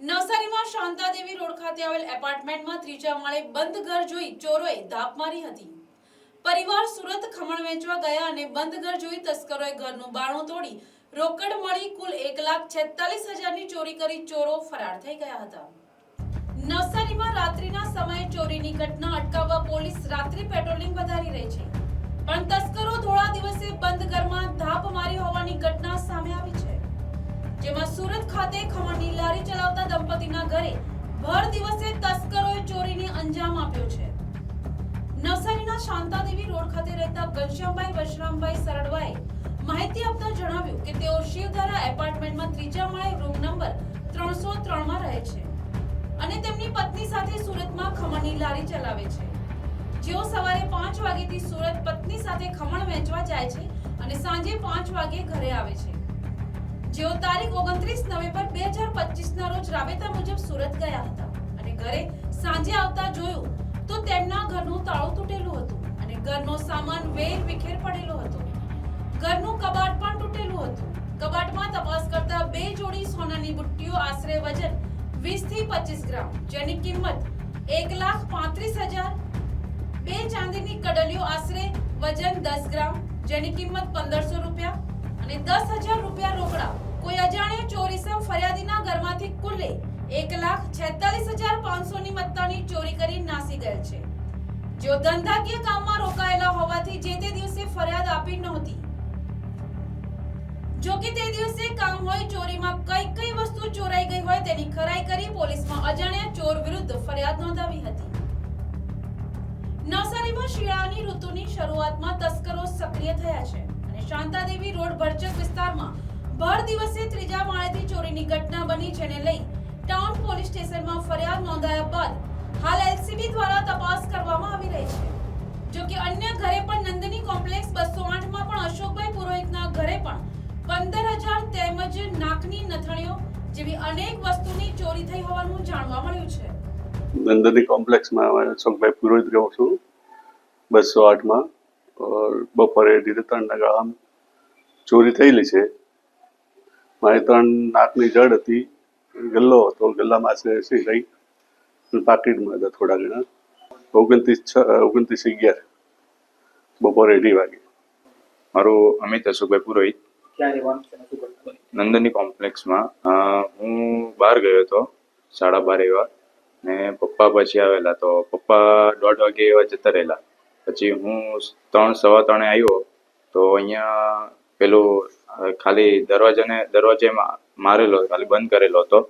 નવસારીમાં શાંતાદેવી રોડ ખાતે આવેલ એપાર્ટમેન્ટમાં ત્રીજા માળે બંધ ઘર જોઈ ચોરોએ ધાપ મારી હતી. પરિવાર સુરત ખમણ વેચવા ગયા અને બંધ ઘર જોઈ તસ્કરોએ ઘરનું બાણું તોડી રોકડ મળી કુલ એક લાખ છેતાલીસ હજારની ચોરી કરી ચોરો ફરાર થઈ ગયા હતા. નવસારીમાં રાત્રિના સમયે ચોરીની ઘટના અટકાવવા પોલીસ રાત્રિ પેટ્રોલિંગ વધારી રહી છે. પણ તસ્કરો થોડા દિવસે બંધ ઘરમાં ધાપ મારી હોવાની ઘટના સામે ખાતે ખમણની લારી ચલાવતા દંપતીના ઘરે ભર દિવસે તસ્કરોએ ચોરીને અંજામ આપ્યો છે. નવસારીના શાંતાદેવી રોડ ખાતે રહેતા ઘનશ્યામભાઈ, વશરામભાઈ સરડવાએ માહિતી આપતા જણાવ્યું કે તેઓ શિવધારા એપાર્ટમેન્ટમાં ત્રીજા માળે રૂમ નંબર ત્રણસો ત્રણમાં રહે છે અને તેમની પત્ની સાથે સુરતમાં ખમણની લારી ચલાવે છે. જેઓ સવારે પાંચ વાગેથી સુરત પત્ની સાથે ખમણ વેચવા જાય છે અને સાંજે પાંચ વાગે ઘરે આવે છે. જેઓ તારીખ ઓગણત્રીસ નવેમ્બર બે હજાર રોજ રાબેતા મુજબ સુરત ગયા હતા અને ઘરે સાંજે આવતા જોયું તો તેમના ઘરનું તાળું તૂટેલું હતું અને ઘરનો સામાન વેર વિખેર પડેલો હતો. ઘરનું કબાટ પણ તૂટેલું હતું. કબાટમાં તપાસ કરતા બે જોડી સોનાની બુટ્ટીઓ આશરે વજન 20 થી પચીસ ગ્રામ જેની કિંમત એક લાખ પાંત્રીસ હજાર બે ચાંદીની કડલીઓ આશરે વજન દસ ગ્રામ જેની કિંમત પંદરસો રૂપિયા અને દસ હજાર રૂપિયા ફરિયાદીના ઘરમાંથી એક લાખ છેતાલીસ હજાર પાંચસો ની મત્તાની ચોરી કરી નાસી ગયેલ છે. જો ધંધાકીય કામમાં રોકાયેલા હોવાથી જે તે દિવસે ફરિયાદ આપી નહોતી. જો કે તે દિવસે કામ હોય, ચોરીમાં કઈ કઈ વસ્તુ ચોરાઈ ગઈ હોય તેની ખરાઈ કરી પોલીસમાં અજાણ્યા ચોર વિરુદ્ધ ફરિયાદ નોંધાવી હતી. નવસારીમાં શિયાળાની ઋતુની શરૂઆતમાં તસ્કરો સક્રિય થયા છે અને શાંતાદેવી રોડ ભરચક વિસ્તારમાં ભર દિવસે ત્રીજા માળેથી ચોરીની ઘટના બની જેને લઈ ટાઉન પોલીસ સ્ટેશનમાં ફરિયાદ નોંધાયા બાદ હાલ એલસીબી દ્વારા તપાસ કરવામાં આવી રહી છે. જો કે અન્ય ઘરે પણ નંદની કોમ્પ્લેક્સ બસો આઠમાં પણ અશોકભાઈ પુરોહિતના ઘરે પણ પંદર હજાર તેમજ નાકની નથણીઓ જેવી અનેક વસ્તુની ચોરી થઈ હોવાનું જાણવા મળ્યું છે. નંદની કોમ્પ્લેક્સમાં અશોકભાઈ પુરોહિત રહું છું. બસો આઠમાં. બપોરે રીતે ત્રણના ગાળામાં ચોરી થયેલી છે. મારી ત્રણ નાકની જડ હતી ગલ્લો હતો ગલ્લામાં આશરે સી રહી. પાકીટમાં હતા થોડા ઘણા. ઓગણત્રીસ છ ઓગણત્રીસ અગિયાર બપોરે અઢી વાગે. મારું અમિત અશોકભાઈ પુરોહિત? નંદની કોમ્પ્લેક્સમાં. હું બહાર ગયો હતો સાડા બાર એવા. ને પપ્પા પછી આવેલા તો પપ્પા દોઢ વાગે એવા જતા રહેલા. પછી હું ત્રણ સવા ત્રણે આવ્યો તો અહીંયા પેલું ખાલી દરવાજાને દરવાજે મારેલો ખાલી બંધ કરેલો હતો.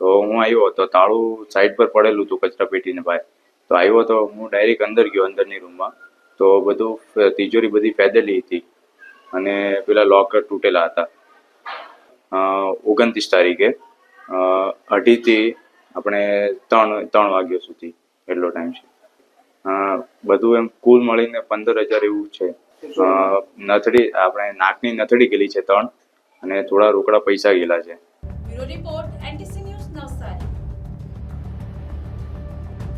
તો હું આવ્યો તો તાળું સાઈડ પર પડેલું હતું કચરા પેટીને ભાઈ. તો આવ્યો તો હું ડાયરેક્ટ અંદર ગયો અંદરની રૂમમાં તો બધું તિજોરી બધી ફેદેલી હતી. અને પેલા લોકર તૂટેલા હતા. ઓગણત્રીસ તારીખે અઢીથી આપણે ત્રણ ત્રણ વાગ્યા સુધી, એટલો ટાઈમ છે. બધું એમ કુલ મળીને પંદર હજાર એવું છે. નથડી આપણે નાકની નથડી ગયેલી છે ત્રણ અને થોડા રોકડા પૈસા ગયેલા છે. રિપોર્ટ